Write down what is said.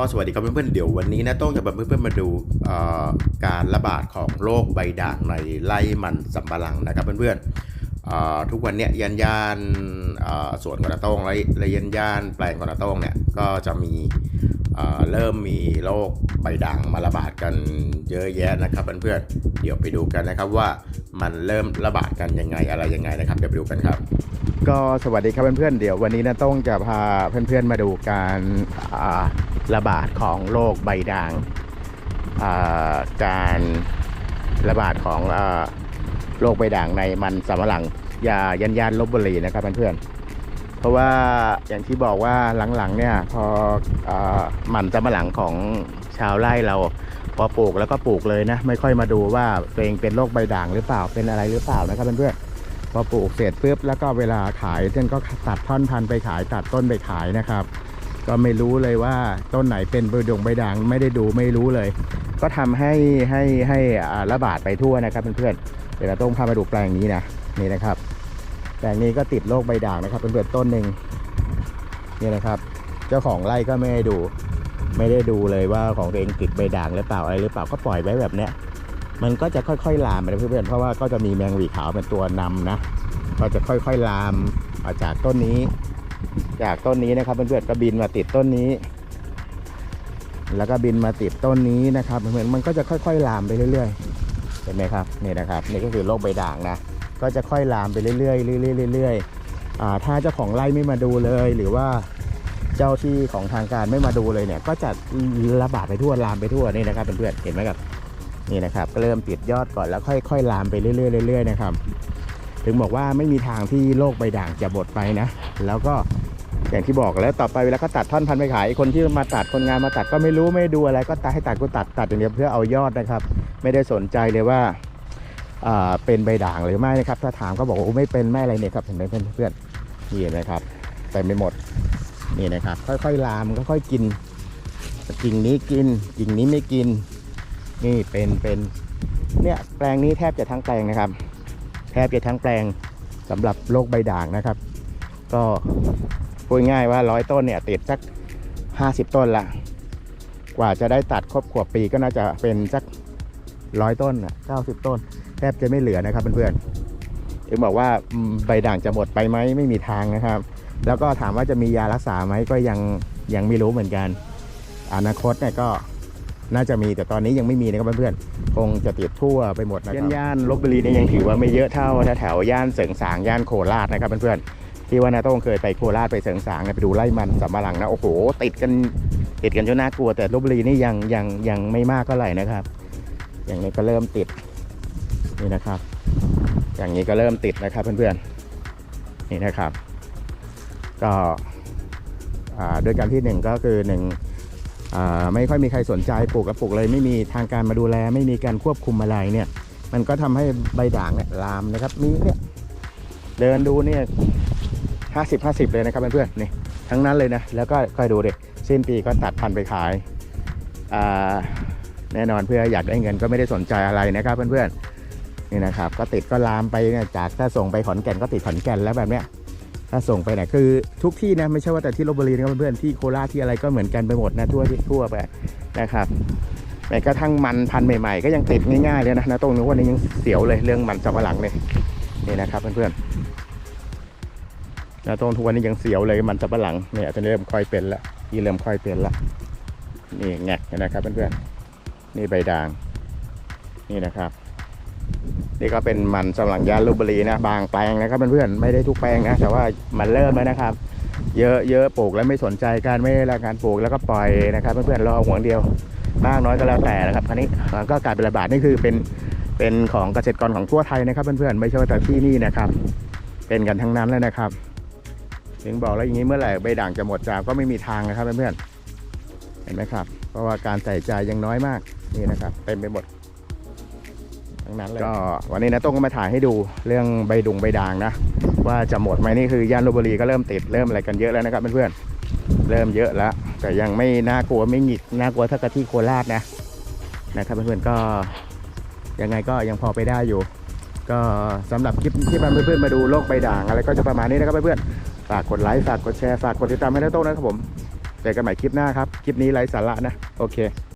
็สวัสดีครับเพื่อนๆเดี๋ยววันนี้นะต้องจะพาเพื่อนๆมาดูการระบาดของโรคใบด่างในไร่มันสำปะหลังนะครับเพื่อนๆเอ่อทุกวันเนี้ยยันยานสวนกระต้องและยันยานแปลงกระต้องเนี่ยก็จะมีเริ่มมีโรคใบด่างมาระบาดกันเยอะแยะนะครับเพื่อนๆเดี๋ยวไปดูกันนะครับว่ามันเริ่มระบาดกันยังไงอะไรยังไงนะครับเดี๋ยวไปดูกันครับก็สวัสดีครับเพื่อนๆเดี๋ยววันนี้นะต้องจะพาเพื่อนๆมาดูการ ระบาดของโรคใบด่าง การระบาดของอโรคใบด่างในมันสำหลังยายันยานลบบุรีนะครับเพื่อนๆเพราะว่าอย่างที่บอกว่าหลังๆเนี่ยพออมันสำหลังของชาวไร่เราพอปลูกแล้วก็ปลูกเลยนะ ไม่ค่อยมาดูว่าตัวเองเป็นโรคใบด่างหรือเปล่าเป็นอะไรหรือเปล่านะครับเพื่อนๆพอปลูกเสร็จปุ๊บแล้วก็เวลาขายเช่นก็ตัดท่อนพันธุ์ไปขายตัดต้นไปขายนะครับ ก็ไม่รู้เลยว่าต้นไหนเป็นใบดงใบด่างไม่ได้ดูไม่รู้เลย ก็ทำให้ให้ให้ระบาดไปทั่วนะครับเพื่อนๆเดี๋ยวเราต้องพามาดูแปลงนี้นะนี่นะครับ แปลงนี้ก็ติดโรคใบด่างนะครับเพื่อนๆต้นหนึ่งนี่นะครับ เจ้าของไร่ก็ไม่ได้ดู ไม่ได้ดูเลยว่าของตัวเองติดใบด่างหรือเปล่าอะไรหรือเปล่าก็ปล่อยไว้แบบเนี้ยมันก็จะค่อยๆลามไปนะเพื่อนๆเพราะว่าก็จะมีแมงวีขาวเป็นตัวนำนะ ก็จะค่อยๆลามมาจากต้นนี้ จากต้นนี้นะครับเพื่อนๆก็บินมาติดต้นนี้ แล้วก็บินมาติดต้นนี้นะครับเพื่อนมันก็จะค่อย ๆ ลามไปเรื่อยๆเห็นไหมครับนี่นะครับนี่ก็คือโรคใบด่างนะก็จะค่อยลามไปเรื่อยๆเรื่อยๆเรื่อยๆอ่าถ้าเจ้าของไร่ไม่มาดูเลย หรือว่าเจ้าที่ของทางการไม่มาดูเลยเนี่ย ก็จะระบาดไปทั่วลามไปทั่วนี่นะครับเพื่อนๆเห็นไหมครับนี่นะครับก็เริ่มติดยอดก่อนแล้วค่อยๆลามไปเรื่อยๆเรื่อยๆนะครับ ถึงบอกว่าไม่มีทางที่โรคใบด่างจะหมดไปนะ แล้วก็อย่างที่บอกแล้วต่อไปเวลาเขาตัดท่อนพันไปขายคนที่มาตัดคนงานมาตัดก็ไม่รู้ไม่ดูอะไรก็ตัดให้ตัดก็ตัดตัดอย่างเดียวเพื่อเอายอดนะครับ ไม่ได้สนใจเลยว่าเป็นใบด่างหรือไม่นะครับ ถ้าถามก็บอกว่าโอ้ไม่เป็นไม่อะไรเนี่ยครับเห็นไหมเพื่อนๆนี่เห็นไหมครับเต็มไปหมดนี่นะครับ ค่อยๆลามค่อยๆกินกิ่งนี้กินกิ่งนี้ไม่กิน นี่เป็นเป็นเนี่ยแปลงนี้แทบจะทั้งแปลงนะครับ แทบจะทั้งแปลงสำหรับโรคใบด่างนะครับ ก็พูดง่ายว่าร้อยต้นเนี่ยติดสักห้าสิบต้นละกว่าจะได้ตัดครบขวบปีก็น่าจะเป็นสักร้อยต้นอะเก้าสิบต้น แทบจะไม่เหลือนะครับเพื่อนๆถึงบอกว่าใบด่างจะหมดไปไหมไม่มีทางนะครับ แล้วก็ถามว่าจะมียารักษาไหมก็ยังยังไม่รู้เหมือนกัน อนาคตเนี่ยก็ น่าจะมีแต่ตอนนี้ยังไม่มีนะครับเพื่อนๆคงจะติดทั่วไปหมดนะครับย่านลบบุรีเนี่ยยังถือว่าไม่เยอะเท่าแถวย่านเสริงสางย่านโคราชนะครับเพื่อนๆที่ว่านาโต้งเคยไปโคราชไปเสริงสางไปดูไร่มันสำปะหลังนะโอ้โห ติดกันติดกันจนน่ากลัวแต่ลบบุรีนี่ยังยังยังไม่มากเท่าไหร่นะครับ อย่างนี้ก็เริ่มติดนี่นะครับ อย่างนี้ก็เริ่มติดนะครับเพื่อนๆนี่นะครับ ก็อ่าด้วยการที่หนึ่งก็คือหนึ่ง ไม่ค่อยมีใครสนใจปลูกกับปลูกเลย ไม่มีทางการมาดูแล ไม่มีการควบคุมอะไรเนี่ย มันก็ทำให้ใบด่างเนี่ยลามนะครับมีเนี่ยเดินดูเนี่ยห้าสิบห้าสิบเลยนะครับเพื่อนๆนี่ทั้งนั้นเลยนะแล้วก็ค่อยดูเด็สิ้นปีก็ตัดพันธุ์ไปขายาแน่นอนเพื่ออยากได้เงินก็ไม่ได้สนใจอะไรนะครับเพื่อนๆนี่นะครับก็ติดก็ลามไปเนี่ยจากถ้าส่งไปขอนแก่นก็ติดขอนแก่นแล้วแบบเนี้ย ถ้าส่งไปไหนคือทุกที่นะไม่ใช่ว่าแต่ที่ลบบุรีนะครับเพื่อนๆที่โคราชที่อะไรก็เหมือนกันไปหมดนะทั่วที่ทั่วไปนะครับแม้กระทั่งมันพันธุ์ใหม่ๆ ก็ยังติดง่ายๆเลยนะนะตรงนี้วันนี้ยังเสียวเลยเรื่องมันสับปะหลังเลยนี่นะครับเพื่อนๆนะตรงทุกวันนี้ยังเสียวเลยมันสับปะหลังเนี่ยจะเริ่มค่อยเป็นละที่เริ่มค่อยเป็นละนี่แงกนะครับเพื่อนๆนี่ใบด่างนี่นะครับ นี่ก็เป็นมันสำหลังยานลบบุรีนะ บางแปลงนะครับเพื่อนๆไม่ได้ทุกแปลงนะ แต่ว่ามันเริ่มแล้วนะครับ เยอะเยอะปลูกแล้วไม่สนใจการไม่ได้รับการปลูกแล้วก็ปล่อยนะครับ เพื่อนๆรอห่วงเดียวมากน้อยก็แล้วแต่นะครับคราวนี้มันก็กลายเป็นระบาดนี่คือเป็นเป็นของเกษตรกรของทั่วไทยนะครับ เพื่อนๆไม่ใช่แต่ที่นี่นะครับ เป็นกันทั้งนั้นเลยนะครับถึงบอกแล้วอย่างนี้เมื่อไหร่ใบด่างจะหมดจากก็ไม่มีทางนะครับเพื่อนๆเห็นไหมครับ เพราะว่าการใส่ใจยังน้อยมากนี่นะครับเต็มไปหมด ทั้งนั้นเลยก็วันนี้นะต้งก็มาถ่ายให้ดูเรื่องใบดุงใบด่างนะ ว่าจะหมดไหมนี่คือย่านลบบุรีก็เริ่มติดเริ่มอะไรกันเยอะแล้วนะครับเพื่อนๆเริ่มเยอะแล้ว แต่ยังไม่น่ากลัวไม่หงิกน่ากลัวเท่ากับที่โคราชนะนะครับเพื่อนๆก็ยังไงก็ยังพอไปได้อยู่ ก็สำหรับคลิปที่มาเพื่อนๆมาดูโรคใบด่างอะไรก็จะประมาณนี้นะครับเพื่อนๆฝากกดไลค์ฝากกดแชร์ฝากกดติดตามให้นะโต้งนะครับผมเจอกันใหม่คลิปหน้าครับ คลิปนี้ไร้สาระนะ โอเค